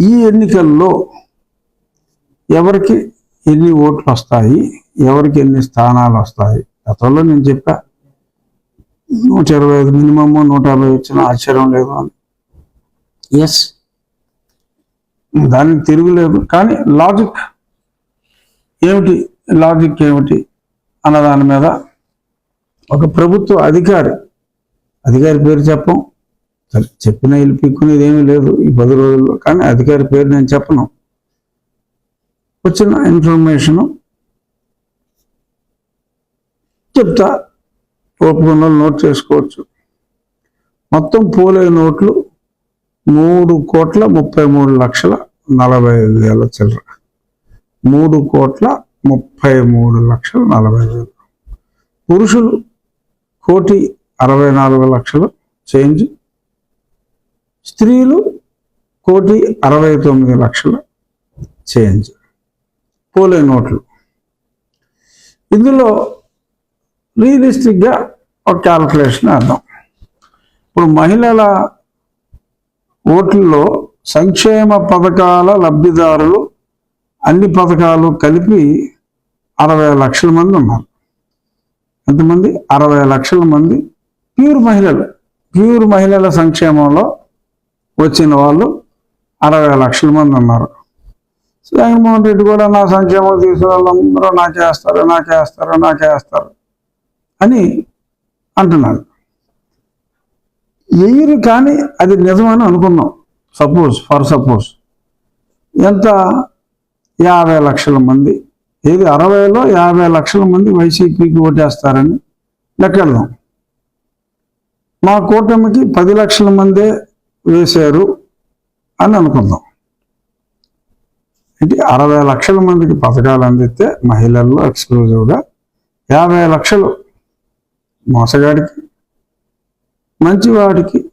ఈ ఎన్నికల్లో ఎవరికి ఎన్ని ఓట్లు వస్తాయి ఎవరికి ఎన్ని స్థానాలు వస్తాయి? గతంలో నేను చెప్పా నూట ఇరవై ఐదు మినిమమ్ నూట యాభై వచ్చిన ఆశ్చర్యం లేదు అని. ఎస్ దానికి తిరుగులేదు. కానీ లాజిక్ ఏమిటి? లాజిక్ ఏమిటి? అన్న దాని మీద ఒక ప్రభుత్వ అధికారి అధికారి పేరు చెప్పం చెప్పిన ఇల్లు పీక్కునేది ఏమీ లేదు ఈ పది రోజుల్లో కానీ అధికారి పేరు నేను చెప్పను. వచ్చిన ఇన్ఫర్మేషను చెప్తా ఓపెన్ నోట్ చేసుకోవచ్చు. మొత్తం పోలే నోట్లు మూడు కోట్ల ముప్పై మూడు లక్షల నలభై ఐదు వేల చిల్లర. మూడు కోట్ల ముప్పై మూడు లక్షల నలభై వేలు. పురుషులు కోటి అరవై నాలుగు లక్షలు చేంజ్ స్త్రీలు కోటి అరవై తొమ్మిది లక్షల చేంజ్. పోలే నోట్లు. ఇందులో రియలిస్టిక్గా ఒక క్యాల్కులేషన్ అర్థం ఇప్పుడు మహిళల ఓట్లలో సంక్షేమ పథకాల లబ్ధిదారులు అన్ని పథకాలు కలిపి అరవై లక్షల మంది ఉన్నారు. ఎంతమంది? అరవై లక్షల మంది. ప్యూర్ మహిళలు. ప్యూర్ మహిళల సంక్షేమంలో వచ్చిన వాళ్ళు అరవై లక్షల మంది ఉన్నారు. జగన్మోహన్ రెడ్డి కూడా నా సంక్షేమం తీసిన వాళ్ళందరూ నాకేస్తారు నాకేస్తారు నాకేస్తారు అని అంటున్నారు ఎయ్యరు కానీ అది నిజమని అనుకున్నాం. సపోజ్ ఫర్ సపోజ్ ఎంత? యాభై లక్షల మంది. ఏది అరవైలో యాభై లక్షల మంది వైసీపీకి ఓటేస్తారని లెక్కెళ్దాం మా కూటమికి పది లక్షల మందే వేశారు అని అనుకుందాం. అంటే అరవై లక్షల మందికి పథకాలు అందిస్తే మహిళల్లో ఎక్స్క్లూజివ్గా యాభై లక్షలు మోసగాడికి మంచివాడికి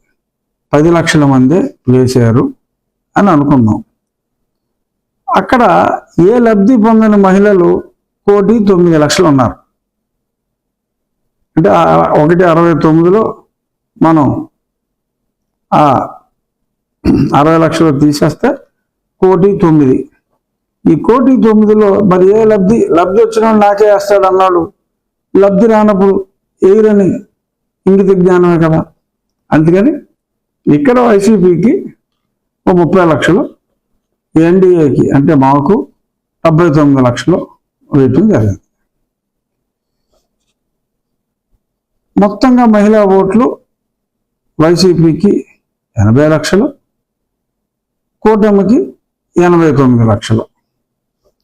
పది లక్షల మందే వేశారు అని అనుకుందాం. అక్కడ ఏ లబ్ధి పొందిన మహిళలు కోటి తొమ్మిది లక్షలు ఉన్నారు. అంటే ఒకటి అరవై తొమ్మిదిలో మనం ఆ అరవై లక్షలు తీసేస్తే కోటి తొమ్మిది. ఈ కోటి తొమ్మిదిలో మరి ఏ లబ్ధి లబ్ధి వచ్చిన నాకే వేస్తాడు అన్నాడు. లబ్ధి రానప్పుడు ఎయిరని ఇంగిత జ్ఞానమే కదా. అందుకని ఇక్కడ వైసీపీకి ఓ ముప్పై లక్షలు ఎన్డీఏకి అంటే మాకు డెబ్బై తొమ్మిది లక్షలు వేయటం జరిగింది. మొత్తంగా మహిళా ఓట్లు వైసీపీకి ఎనభై లక్షలు కూటమికి ఎనభై తొమ్మిది లక్షలు.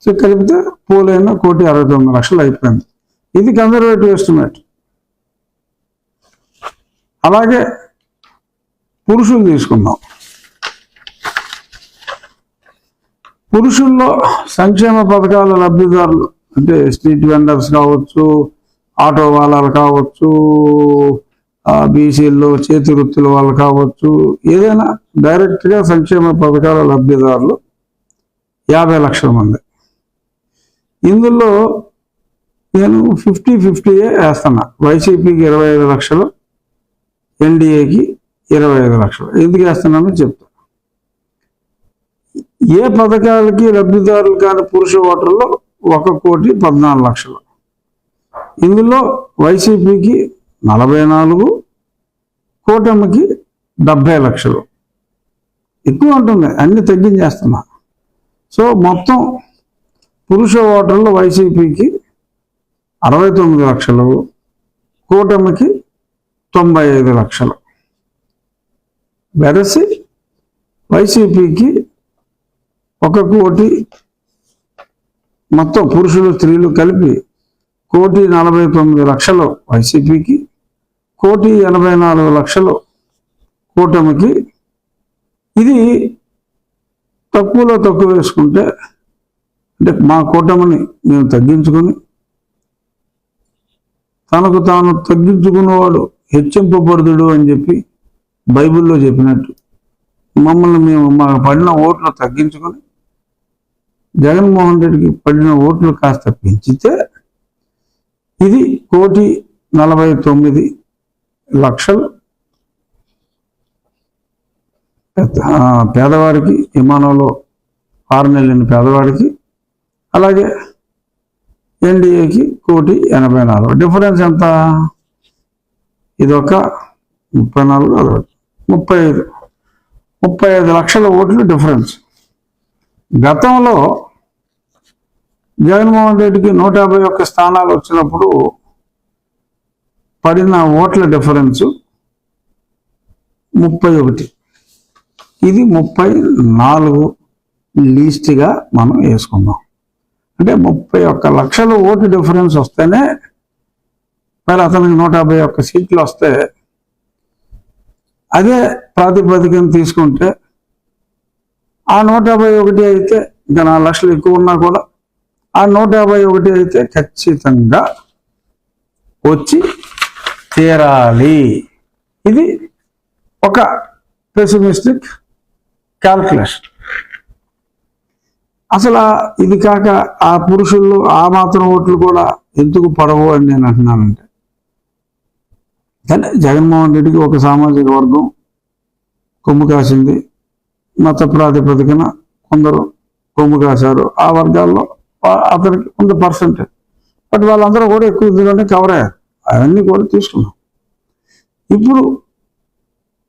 సో కలిపితే పోలైన కోటి అరవై తొమ్మిది లక్షలు అయిపోయింది. ఇది కన్జర్వేటివ్ ఎస్టిమేట్ అలాగే పురుషులు తీసుకుందాం. పురుషుల్లో సంక్షేమ పథకాల లబ్ధిదారులు అంటే స్ట్రీట్ వెండర్స్ కావచ్చు ఆటో వాళ్ళలు కావచ్చు బీసీల్లో చేతి వృత్తుల వాళ్ళు కావచ్చు ఏదైనా డైరెక్ట్గా సంక్షేమ పథకాల లబ్ధిదారులు యాభై లక్షల మంది. ఇందులో నేను ఫిఫ్టీ ఫిఫ్టీయే వేస్తున్నా. వైసీపీకి ఇరవై ఐదు లక్షలు ఎన్డీఏకి ఇరవై ఐదు లక్షలు. ఎందుకు వేస్తున్నానో చెప్తా. ఏ పథకాలకి లబ్ధిదారులు కాని పురుష ఓటర్లు ఒక కోటి పద్నాలుగు లక్షలు. ఇందులో వైసీపీకి నలభై నాలుగు కూటమికి డెబ్బై లక్షలు. ఎక్కువ ఉంటుంది అన్ని తగ్గించేస్తున్నా. సో మొత్తం పురుష ఓటర్లు వైసీపీకి అరవై తొమ్మిది లక్షలు కూటమికి తొంభై ఐదు లక్షలు. వెరసి వైసీపీకి ఒక కోటి మొత్తం పురుషులు స్త్రీలు కలిపి కోటి నలభై తొమ్మిది లక్షలు వైసీపీకి కోటి ఎనభై నాలుగు లక్షలు కూటమికి. ఇది తక్కువలో తక్కువ వేసుకుంటే అంటే మా కూటమిని మేము తగ్గించుకొని తనకు తాను తగ్గించుకున్నవాడు హెచ్చింపబడుదుడు అని చెప్పి బైబిల్లో చెప్పినట్టు మమ్మల్ని మేము మా పడిన ఓట్లు తగ్గించుకొని జగన్మోహన్ రెడ్డికి పడిన ఓట్లు కాస్త పెంచితే ఇది కోటి నలభై తొమ్మిది లక్షలు. పేదవాడికి విమానంలో ఆరు నెలలైన పేదవాడికి అలాగే ఎన్డీఏకి కోటి ఎనభై నాలుగు. డిఫరెన్స్ ఎంత? ఇది ఒక ముప్పై నాలుగు అరవై ముప్పై ఐదు. ముప్పై ఐదు లక్షల ఓట్లు డిఫరెన్స్. గతంలో జగన్మోహన్ రెడ్డికి నూట యాభై ఒక్క స్థానాలు వచ్చినప్పుడు పడిన ఓట్ల డిఫరెన్స్ ముప్పై ఒకటి. ఇది ముప్పై నాలుగు లీస్ట్గా మనం వేసుకుందాం. అంటే ముప్పై ఒక్క లక్షల ఓటు డిఫరెన్స్ వస్తేనే మరి అతనికి నూట యాభై ఒక్క సీట్లు వస్తే అదే ప్రాతిపదికను తీసుకుంటే ఆ నూట యాభై ఒకటి అయితే ఇంకా నాలుగు లక్షలు ఎక్కువ ఉన్నా కూడా ఆ నూట యాభై ఒకటి అయితే ఖచ్చితంగా వచ్చి తీరాలి. ఇది ఒక పెసిమిస్టిక్ క్యాల్కులేషన్ అసలు ఇది కాక ఆ పురుషుల్లో ఆ మాత్రం ఓట్లు కూడా ఎందుకు పడవు అని నేను అంటున్నానంటే కానీ జగన్మోహన్ రెడ్డికి ఒక సామాజిక వర్గం కొమ్ము కాసింది మత ప్రాతిపదికన కొందరు కొమ్ము కాశారు. ఆ వర్గాల్లో అతనికి వంద పర్సెంట్ బట్ వాళ్ళందరూ కూడా ఎక్కువ ఇందులోనే కవర్ అయ్యారు. అవన్నీ కూడా తీసుకున్నాం. ఇప్పుడు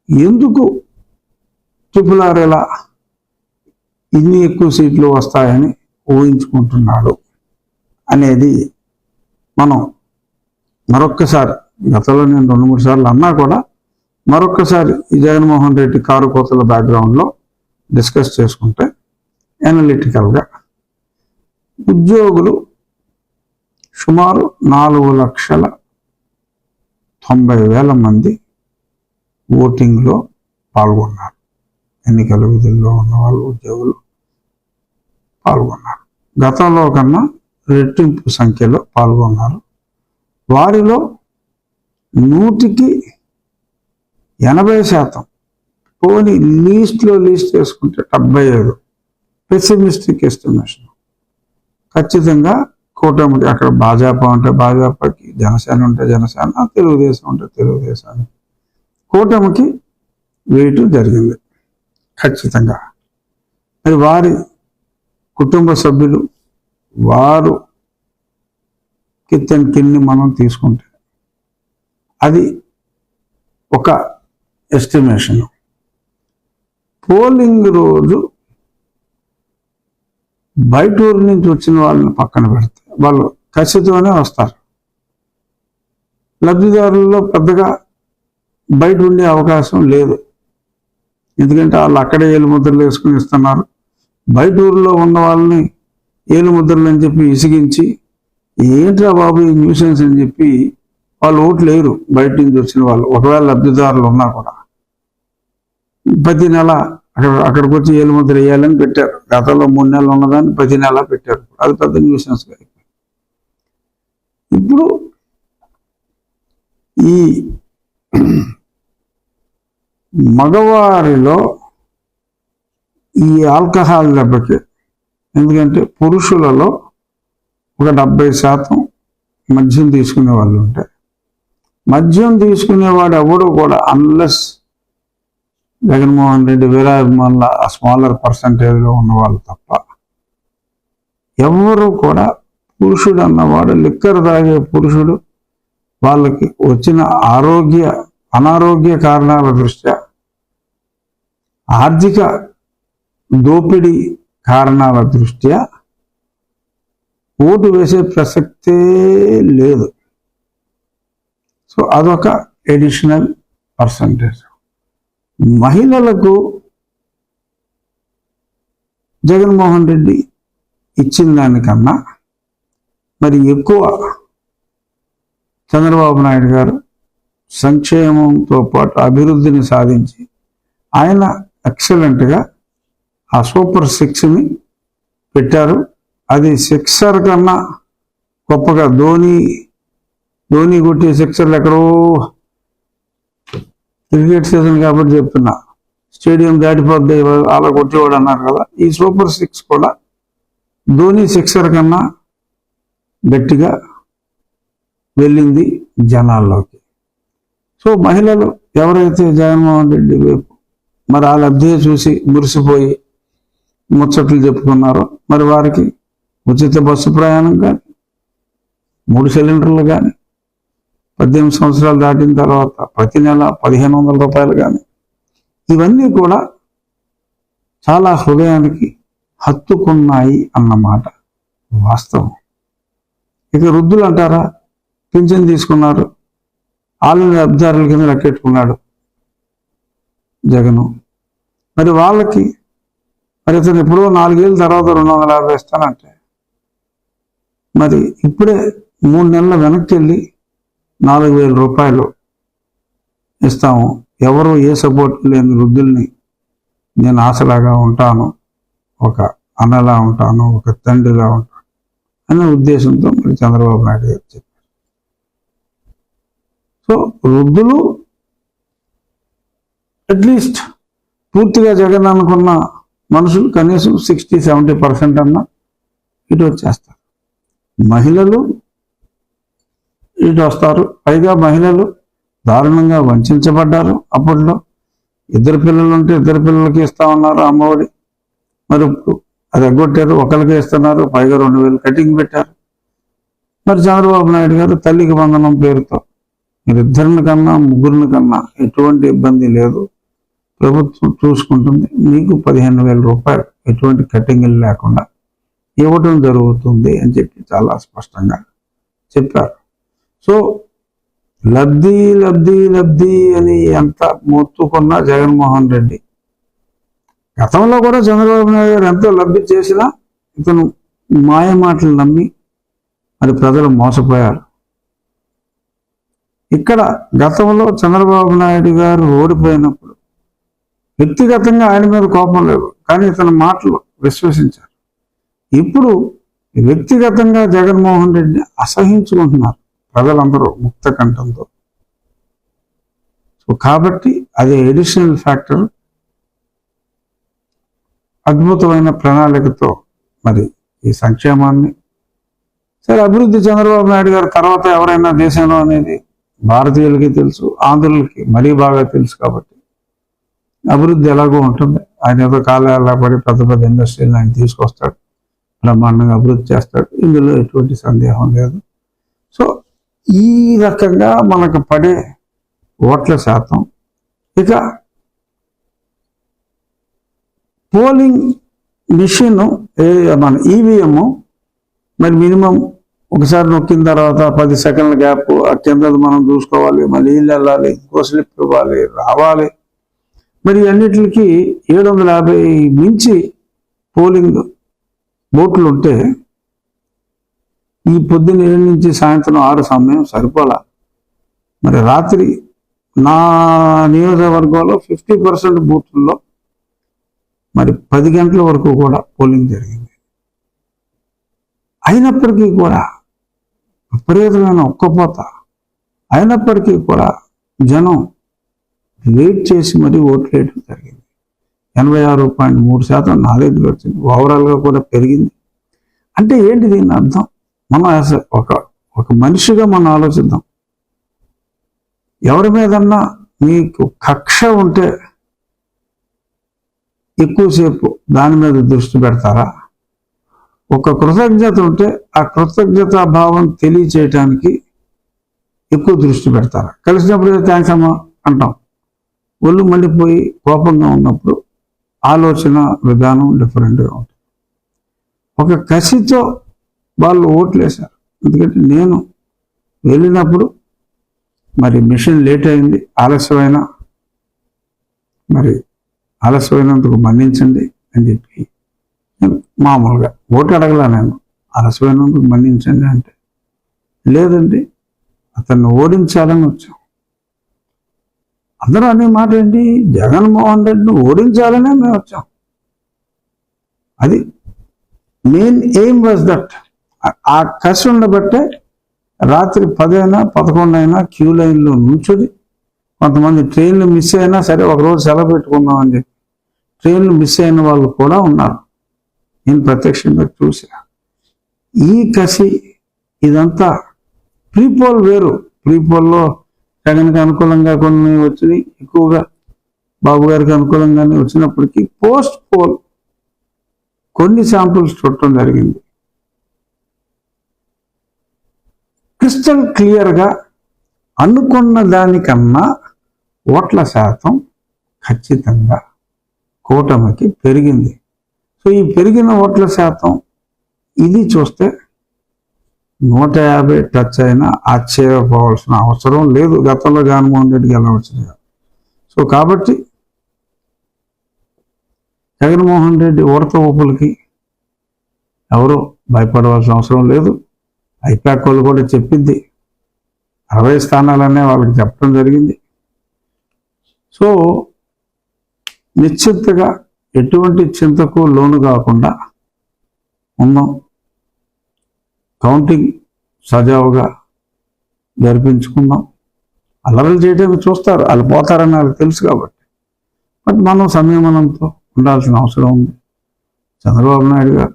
ఎందుకు ట్రిపుల్ ఇలా ఇన్ని ఎక్కువ సీట్లు వస్తాయని ఊహించుకుంటున్నాడు అనేది మనం మరొక్కసారి గతంలో నేను రెండు మూడు సార్లు అన్నా కూడా మరొక్కసారి ఈ జగన్మోహన్ రెడ్డి కారు కోతల బ్యాక్గ్రౌండ్లో డిస్కస్ చేసుకుంటే అనలిటికల్గా ఉద్యోగులు సుమారు నాలుగు లక్షల తొంభై వేల మంది ఓటింగ్లో పాల్గొన్నారు. ఎన్నికల విధుల్లో ఉన్న వాళ్ళు ఉద్యోగులు పాల్గొన్నారు. గతంలో కన్నా రెట్టింపు సంఖ్యలో పాల్గొన్నారు. వారిలో నూటికి ఎనభై శాతం పోనీ లీస్ట్లో లీస్ట్ చేసుకుంటే డెబ్బై ఏడు పెసిమిస్టిక్ ఎస్టిమేషన్ ఖచ్చితంగా కూటమికి అక్కడ భాజపా ఉంటే భాజపాకి జనసేన ఉంటే జనసేన తెలుగుదేశం ఉంటే తెలుగుదేశం కూటమికి వేయటం జరిగింది. ఖచ్చితంగా. మరి వారి కుటుంబ సభ్యులు వారు కిత్తని కిన్ని మనం తీసుకుంటే అది ఒక ఎస్టిమేషన్. పోలింగ్ రోజు బయట ఊరు నుంచి వచ్చిన వాళ్ళని పక్కన పెడితే వాళ్ళు ఖచ్చితంగానే వస్తారు. లబ్ధిదారుల్లో పెద్దగా బయట ఉండే అవకాశం లేదు. ఎందుకంటే వాళ్ళు అక్కడే ఏలు ముద్రలు వేసుకుని ఇస్తున్నారు. బయట ఊరిలో ఉన్న వాళ్ళని ఏలు ముద్రలు అని చెప్పి ఇసిగించి ఏంట్రా బాబు ఈ న్యూసెన్స్? అని చెప్పి వాళ్ళు ఓట్లు వేయరు. బయట నుంచి వచ్చిన వాళ్ళు. ఒకవేళ లబ్ధిదారులు ఉన్నా కూడా. ప్రతి నెల అక్కడ అక్కడికి వచ్చి ఏలు ముద్ర వేయాలని పెట్టారు. గతంలో మూడు నెలలు ఉన్నదాన్ని ప్రతి నెల పెట్టారు. అది పెద్ద న్యూసెన్స్ ఇప్పుడు ఈ మగవారిలో ఈ ఆల్కహాల్ దెబ్బకి ఎందుకంటే పురుషులలో ఒక డెబ్బై శాతం మద్యం తీసుకునే వాళ్ళు ఉంటాయి మద్యం తీసుకునేవాడు ఎవడు కూడా అన్లెస్ జగన్మోహన్ రెడ్డి వీరాభిమానుల ఆ స్మాలర్ పర్సంటేజ్లో ఉన్నవాళ్ళు తప్ప ఎవరు కూడా పురుషుడు అన్నవాడు లిక్కర్ తాగే పురుషుడు వాళ్ళకి వచ్చిన ఆరోగ్య అనారోగ్య కారణాల దృష్ట్యా ఆర్థిక దోపిడీ కారణాల దృష్ట్యా ఓటు వేసే ప్రసక్తే లేదు. సో అదొక ఎడిషనల్ పర్సంటేజ్ మహిళలకు జగన్మోహన్ రెడ్డి ఇచ్చిన దానికన్నా మరి ఎక్కువ చంద్రబాబు నాయుడు గారు సంక్షేమంతో పాటు అభివృద్ధిని సాధించి ఆయన ఎక్సలెంట్గా ఆ సూపర్ సిక్స్ని పెట్టారు. అది సిక్సర్ కన్నా గొప్పగా ధోని ధోని కొట్టే సిక్సర్లు ఎక్కడో క్రికెట్ సీజన్ కాబట్టి చెప్తున్నా. స్టేడియం దాటిపోద్ది అలా కొట్టేవాడు అన్నారు కదా. ఈ సూపర్ సిక్స్ కూడా ధోని సిక్సర్ కన్నా గట్టిగా వెళ్ళింది జనాల్లోకి. సో మహిళలు ఎవరైతే జగన్మోహన్ రెడ్డి వైపు మరి ఆ లబ్ధి చూసి మురిసిపోయి ముచ్చట్లు చెప్పుకున్నారో మరి వారికి ఉచిత బస్సు ప్రయాణం కానీ మూడు సిలిండర్లు కానీ పద్దెనిమిది సంవత్సరాలు దాటిన తర్వాత ప్రతి నెల పదిహేను వందల రూపాయలు కానీ ఇవన్నీ కూడా చాలా హృదయానికి హత్తుకున్నాయి అన్నమాట వాస్తవం. ఇక వృద్ధులు అంటారా పింఛన్ తీసుకున్నారు ఆలు అబ్దారుల కింద లెక్కెట్టుకున్నాడు జగను. మరి వాళ్ళకి మరి ఇతను ఎప్పుడో నాలుగేళ్ళ తర్వాత రెండు వందల యాభై ఇస్తానంటే మరి ఇప్పుడే మూడు నెలల వెనక్కి వెళ్ళి నాలుగు వేల రూపాయలు ఇస్తాము. ఎవరు ఏ సపోర్ట్ లేని వృద్ధుల్ని నేను ఆశలాగా ఉంటాను. ఒక అన్నలా ఉంటాను ఒక తండ్రిలా ఉంటాను అనే ఉద్దేశంతో మరి చంద్రబాబు నాయుడు గారు చెప్పారు. సో వృద్ధులు అట్లీస్ట్ పూర్తిగా జగన్ అనుకున్న మనుషులు కనీసం సిక్స్టీ సెవెంటీ పర్సెంట్ అన్నా ఇటు వచ్చేస్తారు. మహిళలు ఇటు వస్తారు పైగా మహిళలు దారుణంగా వంచబడ్డారు. అప్పట్లో ఇద్దరు పిల్లలు ఉంటే ఇద్దరు పిల్లలకి ఇస్తా ఉన్నారు అమ్మఒడి. మరి ఇప్పుడు అది ఎగ్గొట్టారు. ఒకరికి ఇస్తున్నారు. పైగా రెండు వేలు కటింగ్ పెట్టారు. మరి చంద్రబాబు నాయుడు గారు తల్లికి వందనం పేరుతో మీరిద్దరిని కన్నా ముగ్గురిని కన్నా ఎటువంటి ఇబ్బంది లేదు. ప్రభుత్వం చూసుకుంటుంది. మీకు పదిహేను వేల రూపాయలు ఎటువంటి కటింగ్లు లేకుండా ఇవ్వటం జరుగుతుంది అని చెప్పి చాలా స్పష్టంగా చెప్పారు. సో లబ్ధి లబ్ధి లబ్ధి అని ఎంత మొత్తుకున్న జగన్మోహన్ రెడ్డి. గతంలో కూడా చంద్రబాబు నాయుడు గారు ఎంతో లబ్ధి చేసినా ఇతను మాయ మాటలు నమ్మి మరి ప్రజలు మోసపోయారు. ఇక్కడ గతంలో చంద్రబాబు నాయుడు గారు ఓడిపోయినప్పుడు వ్యక్తిగతంగా ఆయన మీద కోపం లేదు కానీ ఇతని మాటలు విశ్వసించారు. ఇప్పుడు వ్యక్తిగతంగా జగన్మోహన్ రెడ్డిని అసహించుకుంటున్నారు. ప్రజలందరూ ముక్త కంఠంతో. సో కాబట్టి అది ఎడిషనల్ ఫ్యాక్టర్ అద్భుతమైన ప్రణాళికతో మరి ఈ సంక్షేమాన్ని. సరే అభివృద్ధి చంద్రబాబు నాయుడు గారు తర్వాత ఎవరైనా దేశంలో అనేది భారతీయులకి తెలుసు ఆంధ్రులకి మరీ బాగా తెలుసు కాబట్టి అభివృద్ధి ఎలాగో ఉంటుంది. ఆయన ఏదో కాలాల పడి పెద్ద పెద్ద ఇండస్ట్రీలు ఆయన తీసుకొస్తాడు బ్రహ్మాండంగా అభివృద్ధి చేస్తాడు. ఇందులో ఎటువంటి సందేహం లేదు. సో ఈ రకంగా మనకు పడే ఓట్ల శాతం. ఇక పోలింగ్ మిషన్ మన ఈవీఎం మరి మినిమం ఒకసారి నొక్కిన తర్వాత పది సెకండ్ల గ్యాప్ ఆ కిందది మనం చూసుకోవాలి మళ్ళీ నీళ్ళు వెళ్ళాలి ఇంకో స్లిప్ ఇవ్వాలి రావాలి. మరి అన్నిటికి ఏడు వందల యాభై మించి పోలింగ్ బోట్లు ఉంటే ఈ పొద్దున్న ఏడు నుంచి సాయంత్రం ఆరు సమయం సరిపోలా. మరి రాత్రి నా నియోజకవర్గంలో ఫిఫ్టీ పర్సెంట్ బూత్లలో మరి పది గంటల వరకు కూడా పోలింగ్ జరిగింది. అయినప్పటికీ కూడా విపరీతమైన ఒక్కపోత అయినప్పటికీ కూడా జనం వెయిట్ చేసి మరీ ఓట్లు వేయడం జరిగింది. ఎనభై ఆరు పాయింట్ మూడు శాతం నా దగ్గర వచ్చింది. ఓవరాల్గా కూడా పెరిగింది. అంటే ఏంటి దీని అర్థం? మన ఒక ఒక మనిషిగా మనం ఆలోచిద్దాం. ఎవరి మీదన్నా మీకు కక్ష ఉంటే ఎక్కువసేపు దాని మీద దృష్టి పెడతారా? ఒక కృతజ్ఞత ఉంటే ఆ కృతజ్ఞతా భావం తెలియచేయటానికి ఎక్కువ దృష్టి పెడతారా? కలిసినప్పుడు థ్యాంక్స్ అమ్మా అంటాం. ఒళ్ళు మళ్ళీపోయి కోపంగా ఉన్నప్పుడు ఆలోచన విధానం డిఫరెంట్గా ఉంటుంది. ఒక కసితో వాళ్ళు ఓట్లేశారు. ఎందుకంటే నేను వెళ్ళినప్పుడు మరి మిషన్ లేట్ అయింది ఆలస్యమైన. మరి ఆలస్యమైనందుకు మన్నించండి అని చెప్పి నేను మామూలుగా ఓటు అడగలా నేను. ఆలస్యమైనందుకు మన్నించండి అంటే లేదండి అతన్ని ఓడించాలని వచ్చాం. అందరూ అనే మాట ఏంటి? జగన్మోహన్ రెడ్డిని ఓడించాలనే మేము వచ్చాం. అది మెయిన్ ఎయిమ్ వాజ్ దట్. ఆ కసి ఉండబట్టే రాత్రి పదైనా పదకొండైనా క్యూ లైన్లో నుంచుని కొంతమంది ట్రైన్లు మిస్ అయినా సరే ఒకరోజు సెలవు పెట్టుకుందాం అని చెప్పి ట్రైన్లు మిస్ అయిన వాళ్ళు కూడా ఉన్నారు. నేను ప్రత్యక్షంగా చూసా ఈ కసి ఇదంతా ప్రీపోల్ వేరు. ప్రీపోల్లో జగన్కి అనుకూలంగా కొన్ని వచ్చినాయి ఎక్కువగా బాబు గారికి అనుకూలంగానే వచ్చినప్పటికీ పోస్ట్ పోల్ కొన్ని శాంపుల్స్ చూడటం జరిగింది. క్రిస్టల్ క్లియర్గా అనుకున్న దానికన్నా ఓట్ల శాతం ఖచ్చితంగా కూటమికి పెరిగింది. సో ఈ పెరిగిన ఓట్ల శాతం ఇది చూస్తే నూట యాభై టచ్ అయినా ఆశ్చర్యపోవాల్సిన అవసరం లేదు. గతంలో జగన్మోహన్ రెడ్డికి ఎలా సో కాబట్టి జగన్మోహన్ రెడ్డి ఉడత ఊపులకి ఎవరు భయపడవలసిన అవసరం లేదు. ఐపాక్ వాళ్ళు కూడా చెప్పింది. అరవై స్థానాలనే వాళ్ళకి చెప్పడం జరిగింది. సో నిశ్చింతగా ఎటువంటి చింతకు లోను కాకుండా ఉన్నాం. కౌంటింగ్ సజావుగా జరిపించుకుందాం అల్లరలు చేయడానికి చూస్తారు. వాళ్ళు పోతారని వాళ్ళకి తెలుసు కాబట్టి. బట్ మనం సంయమనంతో ఉండాల్సిన అవసరం ఉంది. చంద్రబాబు నాయుడు గారు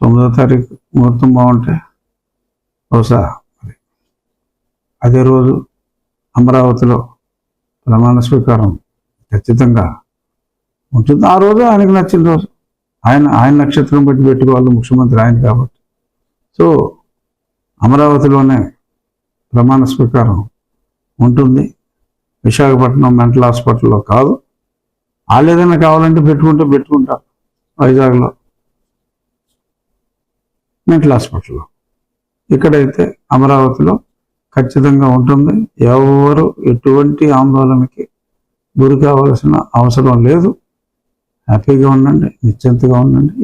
తొమ్మిదో తారీఖు ముహూర్తం బాగుంటే బహుశా అదే. రోజు అమరావతిలో ప్రమాణ స్వీకారం ఖచ్చితంగా ఉంటుంది. ఆ రోజు ఆయనకు నచ్చిన రోజు. ఆయన ఆయన నక్షత్రం బట్టి పెట్టుకోవాలి ముఖ్యమంత్రి ఆయన కాబట్టి. సో అమరావతిలోనే ప్రమాణ స్వీకారం ఉంటుంది. విశాఖపట్నం మెంటల్ హాస్పిటల్లో కాదు. వాళ్ళు ఏదైనా కావాలంటే పెట్టుకుంటే పెట్టుకుంటారు. వైజాగ్లో మెంటల్ హాస్పిటల్లో. ఇక్కడైతే అమరావతిలో ఖచ్చితంగా ఉంటుంది. ఎవరు ఎటువంటి ఆందోళనకి గురి కావాల్సిన అవసరం లేదు. హ్యాపీగా ఉండండి నిశ్చింతగా ఉండండి.